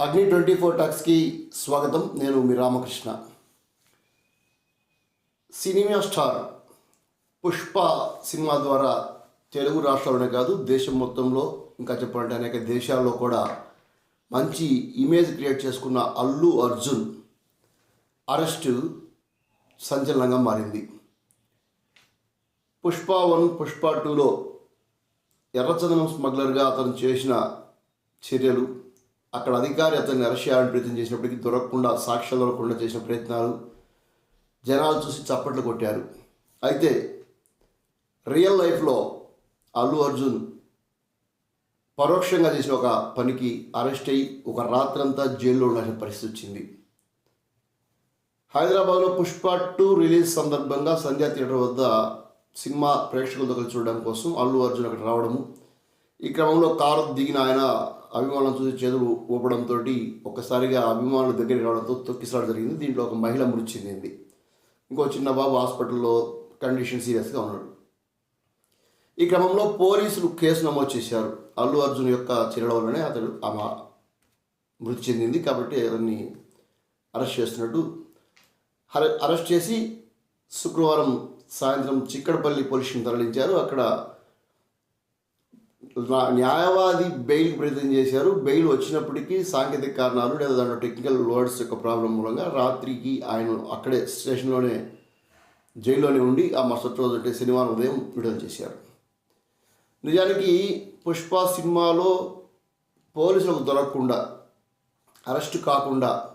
అగ్ని twenty four టాక్స్కి స్వాగతం. నేను మీ Ramakrishna. Cinema star Pushpa cinema ద్వారా తెలుగు రాష్ట్రాల్లోనే కాదు దేశం మొత్తంలో ఇంకా చెప్పాలంటే అనేక దేశాల్లో కూడా మంచి ఇమేజ్ క్రియేట్ చేసుకున్న అల్లు అర్జున్ అరెస్టు సంచలనంగా మారింది. పుష్ప వన్ పుష్ప టూలో ఎర్రచందనం స్మగ్లర్గా అతను చేసిన చర్యలు అక్కడ అధికారి అతన్ని అరెస్ట్ చేయాలని ప్రయత్నం చేసినప్పటికీ దొరకకుండా సాక్ష్యాలు దొరకకుండా చేసిన ప్రయత్నాలు జనాలు చూసి చప్పట్లు కొట్టారు. అయితే రియల్ లైఫ్లో అల్లు అర్జున్ పరోక్షంగా చేసిన ఒక పనికి అరెస్ట్ అయ్యి ఒక రాత్రంతా జైల్లో ఉండాల్సిన పరిస్థితి వచ్చింది. హైదరాబాద్లో పుష్ప టూ రిలీజ్ సందర్భంగా సంధ్యా థియేటర్ వద్ద సినిమా ప్రేక్షకులతో కలిసి చూడడం కోసం అల్లు అర్జున్ అక్కడ రావడము ఈ క్రమంలో కారు దిగిన ఆయన అభిమానులను చూసి చేతులు ఊపడంతో ఒక్కసారిగా అభిమానుల దగ్గరికి రావడంతో తొక్కిసలాట జరిగింది. దీంట్లో ఒక మహిళ మృతి చెందింది. ఇంకో చిన్న బాబు హాస్పిటల్లో కండిషన్ సీరియస్గా ఉన్నాడు. ఈ క్రమంలో పోలీసులు కేసు నమోదు చేశారు. అల్లు అర్జున్ యొక్క చర్యల వల్లనే అతడు ఆమె మృతి చెందింది కాబట్టి అతన్ని అరెస్ట్ చేస్తున్నట్టు అరె- అరెస్ట్ చేసి శుక్రవారం సాయంత్రం చిక్కడపల్లి పోలీసుని తరలించారు. అక్కడ న్యాయవాది బెయిల్ ప్రయత్నం చేశారు. బెయిల్ వచ్చినప్పటికీ సాంకేతిక కారణాలు లేదా దాంట్లో టెక్నికల్ వర్డ్స్ యొక్క ప్రాబ్లం మూలంగా రాత్రికి ఆయన అక్కడే స్టేషన్లోనే జైల్లోనే ఉండి ఆ మరుసటి రోజు అంటే శనివారం ఉదయం విడుదల చేశారు. నిజానికి పుష్ప సినిమాలో పోలీసులకు దొరకకుండా అరెస్ట్ కాకుండా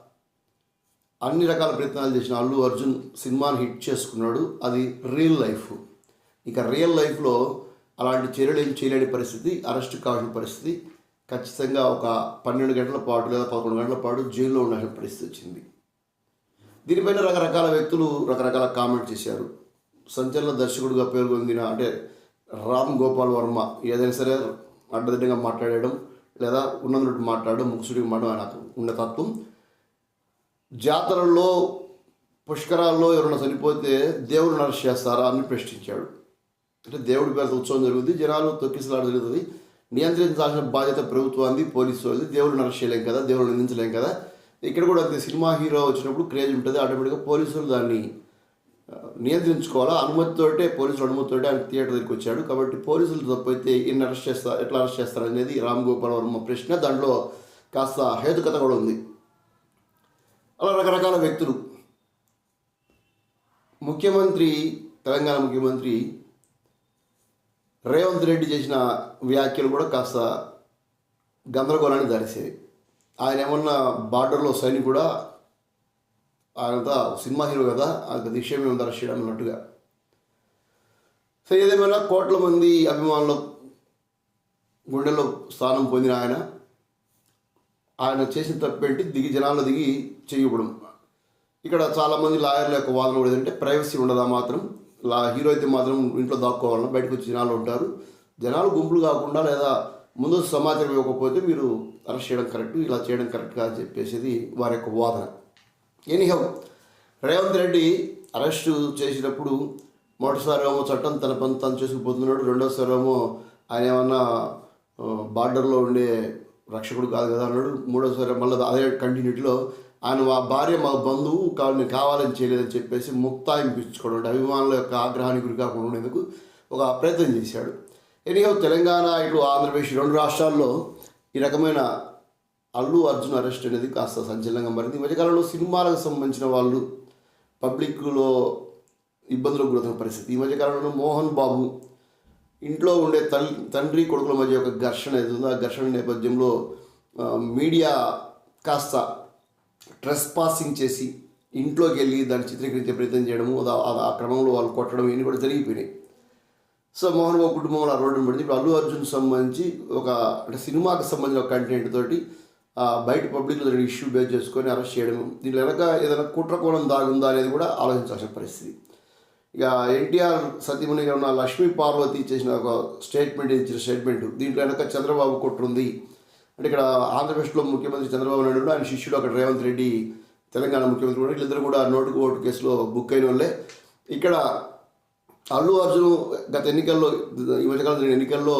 అన్ని రకాల ప్రయత్నాలు చేసిన అల్లు అర్జున్ సినిమాని హిట్ చేసుకున్నాడు. అది రియల్ లైఫ్. ఇక రియల్ లైఫ్లో అలాంటి చర్యలు ఏం చేయలేని పరిస్థితి అరెస్ట్ కావాల్సిన పరిస్థితి ఖచ్చితంగా ఒక పన్నెండు గంటల పాటు లేదా పదకొండు గంటల పాటు జైల్లో ఉండాల్సిన పరిస్థితి వచ్చింది. దీనిపైన రకరకాల వ్యక్తులు రకరకాల కామెంట్ చేశారు. సంచలన దర్శకుడిగా పేరు పొందిన అంటే రామ్ గోపాల్ వర్మ ఏదైనా సరే అడ్డదిడ్డంగా మాట్లాడడం లేదా ఉన్నదన్నట్టు మాట్లాడడం ముక్కుసుడిగా మాట ఆయన ఉన్న తత్వం. జాతరల్లో పుష్కరాల్లో ఎవరైనా చనిపోతే దేవుడు అరెస్ట్ చేస్తారా అని ప్రశ్నించాడు. అంటే దేవుడి పేరు ఉత్సవం జరుగుతుంది జనాలు తొక్కిసలాట జరుగుతుంది. నియంత్రించాల్సిన బాధ్యత ప్రభుత్వాన్ని పోలీసు వాళ్ళది దేవుడిని నరచేయలేం కదా దేవుడిని నిందించలేం కదా. ఇక్కడ కూడా అంతే సినిమా హీరో వచ్చినప్పుడు క్రేజ్ ఉంటుంది. ఆటోమేటిక్గా పోలీసులు దాన్ని నియంత్రించుకోవాలా? అనుమతితోటే పోలీసులు అనుమతితోటే ఆయన థియేటర్ దగ్గరికి వచ్చాడు. కాబట్టి పోలీసులు తప్పైతే ఈయన అరెస్ట్ చేస్తారు ఎట్లా అరెస్ట్ చేస్తారు అనేది రామ్ గోపాల్ వర్మ ప్రశ్న. దాంట్లో కాస్త హేతుకత కూడా ఉంది. అలా రకరకాల వ్యక్తులు. ముఖ్యమంత్రి తెలంగాణ ముఖ్యమంత్రి రేవంత్ రెడ్డి చేసిన వ్యాఖ్యలు కూడా కాస్త గందరగోళాన్ని దారిసేవి ఆయన ఏమన్నా బార్డర్లో సైనికుడా? ఆయనంతా సినిమా హీరో కదా ఆయన విషయం ఏమి అరెస్ట్ అన్నట్టుగా. సో ఏదేమైనా కోట్ల మంది అభిమానులు గుండెల్లో స్థానం పొందిన ఆయన ఆయన చేసిన తప్పేంటి? దిగి జనాల్లో దిగి చేయకూడదు. ఇక్కడ చాలామంది లాయర్ల యొక్క వాదన కూడా ఏంటంటే ప్రైవసీ ఉండదా మాత్రం? ఇలా హీరో అయితే మాత్రం ఇంట్లో దాక్కోవాలన్నా బయటకు వచ్చి జనాలు ఉంటారు. జనాలు గుంపులు కాకుండా లేదా ముందు సమాచారం ఇవ్వకపోతే మీరు అరెస్ట్ చేయడం కరెక్ట్ ఇలా చేయడం కరెక్ట్ కాదు చెప్పేసి వారి యొక్క వాదన. ఎనీహౌ రేవంత్ రెడ్డి అరెస్టు చేసినప్పుడు మొదటిసారి ఏమో చట్టం తన పని తను చేసుకుపోతున్నాడు రెండోసారి ఏమో ఆయన ఏమన్నా బార్డర్లో ఉండే రక్షకుడు కాదు కదా అన్నాడు మూడోసారి మళ్ళీ అదే కంటిన్యూటీలో ఆయన మా భార్య మా బంధువు కావాలి కావాలని చేయలేదని చెప్పేసి ముక్తాయింపించుకోవడం అభిమానుల యొక్క ఆగ్రహానికి గురి కాకుండా ఉండేందుకు ఒక ప్రయత్నం చేశాడు. ఎనిహో తెలంగాణ ఇటు ఆంధ్రప్రదేశ్ రెండు రాష్ట్రాల్లో ఈ రకమైన అల్లు అర్జున్ అరెస్ట్ అనేది కాస్త సంచలనంగా మారింది. ఈ మధ్యకాలంలో సినిమాలకు సంబంధించిన వాళ్ళు పబ్లిక్లో ఇబ్బందులకు గురవుతున్న పరిస్థితి. ఈ మధ్యకాలంలో మోహన్ బాబు ఇంట్లో ఉండే తల్లి తండ్రి కొడుకుల మధ్య ఒక ఘర్షణ ఏదో ఆ ఘర్షణ నేపథ్యంలో మీడియా కాస్త ట్రెస్ పాసింగ్ చేసి ఇంట్లోకి వెళ్ళి దాన్ని చిత్రీకరించే ప్రయత్నం చేయడము ఆ- క్రమంలో వాళ్ళు కొట్టడం ఇవన్నీ కూడా జరిగిపోయినాయి. సో మోహన్ బాబు కుటుంబంలో ఆ రోడ్డును పడింది ఇప్పుడు అల్లు అర్జున్ సంబంధించి ఒక అంటే సినిమాకి సంబంధించిన ఒక కంటెంట్ తోటి బయట పబ్లిక్లో జరిగిన ఇష్యూ బేస్ చేసుకొని అరెస్ట్ చేయడం దీని వెనక ఏదైనా కుట్రకోణం దాగుందా అనేది కూడా ఆలోచించాల్సిన పరిస్థితి. ఇక ఎన్టీఆర్ సతీమణిగా ఉన్న లక్ష్మీ పార్వతి చేసిన ఒక స్టేట్మెంట్ ఇచ్చిన స్టేట్మెంట్ దీంట్లో వెనక చంద్రబాబు కుట్రుంది అంటే ఇక్కడ ఆంధ్రప్రదేశ్లో ముఖ్యమంత్రి చంద్రబాబు నాయుడు కూడా ఆయన శిష్యుడు అక్కడ రేవంత్ రెడ్డి తెలంగాణ ముఖ్యమంత్రి కూడా వీళ్ళిద్దరు కూడా నోటుకు ఓటు కేసులో బుక్ అయిన వాళ్ళే. ఇక్కడ అల్లు అర్జున్ గత ఎన్నికల్లో ఈ మధ్యకాలం జరిగిన ఎన్నికల్లో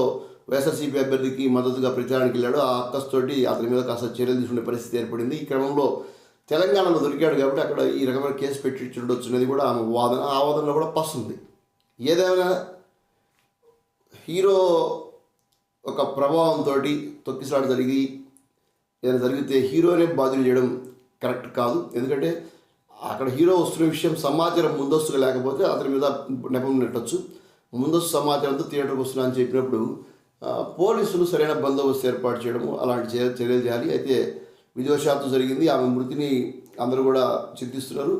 వైఎస్ఆర్సీపీ అభ్యర్థికి మద్దతుగా ప్రచారానికి వెళ్ళాడు. ఆ అక్కస్తోటి అతని మీద కాస్త చర్యలు తీసుకునే పరిస్థితి ఏర్పడింది. ఈ క్రమంలో తెలంగాణలో దొరికాడు కాబట్టి అక్కడ ఈ రకమైన కేసు పెట్టి ఉండొచ్చు అనేది కూడా ఆమె వాదన ఆ వాదనలో కూడా పస్తుంది ఏదైనా హీరో ఒక ప్రభావంతో తొక్కిసలాట జరిగి ఏదైనా జరిగితే హీరోనే బాధ్యులు చేయడం కరెక్ట్ కాదు. ఎందుకంటే అక్కడ హీరో వస్తున్న విషయం సమాచారం ముందస్తుగా లేకపోతే అతని మీద నెపం నెట్టచ్చు. ముందస్తు సమాచారంతో థియేటర్కి వస్తున్నా అని చెప్పినప్పుడు పోలీసులు సరైన బందోబస్తు ఏర్పాటు చేయడము అలాంటి చర్యలు చేయాలి. అయితే విదేశాత్తు జరిగింది. ఆమె మృతిని అందరూ కూడా చింతిస్తున్నారు.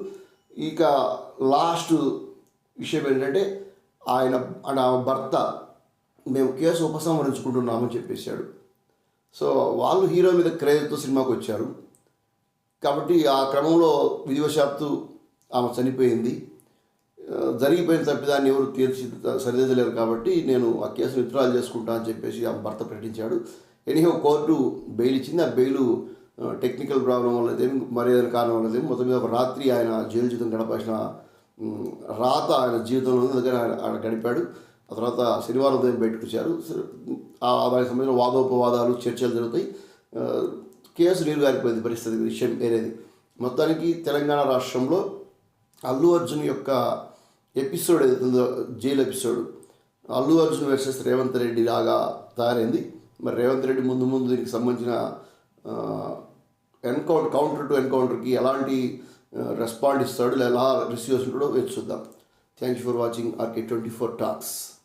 ఇక లాస్ట్ విషయం ఏంటంటే ఆయన ఆయన ఆమె భర్త మేము కేసు ఉపసంహరించుకుంటున్నామని చెప్పేశాడు. సో వాళ్ళు హీరో మీద క్రేజ్తో సినిమాకి వచ్చారు. కాబట్టి ఆ క్రమంలో విధివశాత్తు ఆమె చనిపోయింది. జరిగిపోయిన తప్పిదాన్ని ఎవరు తీర్చి సరిదిద్దలేరు కాబట్టి నేను ఆ కేసును విత్డ్రాల్ చేసుకుంటా అని చెప్పేసి ఆమె భర్త ప్రకటించాడు. ఎనీహో కోర్టు బెయిల్ ఇచ్చింది. ఆ బెయిల్ టెక్నికల్ ప్రాబ్లం వల్ల ఏమి మరి కారణం వల్ల ఏమి మొత్తం మీద ఒక రాత్రి ఆయన జైలు జీవితం గడపాల్సిన రాత ఆయన జీవితంలో దగ్గర ఆయన ఆయన గడిపాడు. ఆ తర్వాత శనివారం ఉదయం బయటకు వచ్చారు. దానికి సంబంధించిన వాదోపవాదాలు చర్చలు జరుగుతాయి. కేసు నీరు గారిపోయింది పరిస్థితి విషయం వేరేది మొత్తానికి తెలంగాణ రాష్ట్రంలో అల్లు అర్జున్ యొక్క ఎపిసోడ్ ఏదైతుందో jail episode Allu Arjun versus Revanth Reddy లాగా తయారైంది. మరి రేవంత్ రెడ్డి ముందు ముందు దీనికి సంబంధించిన ఎన్కౌంటర్ కౌంటర్ టు ఎన్కౌంటర్కి ఎలాంటి రెస్పాండ్ ఇస్తాడు ఎలా రిసీవ్ చేస్తుంటాడో వేచి చూద్దాం. Thank you for watching RK24 Talks.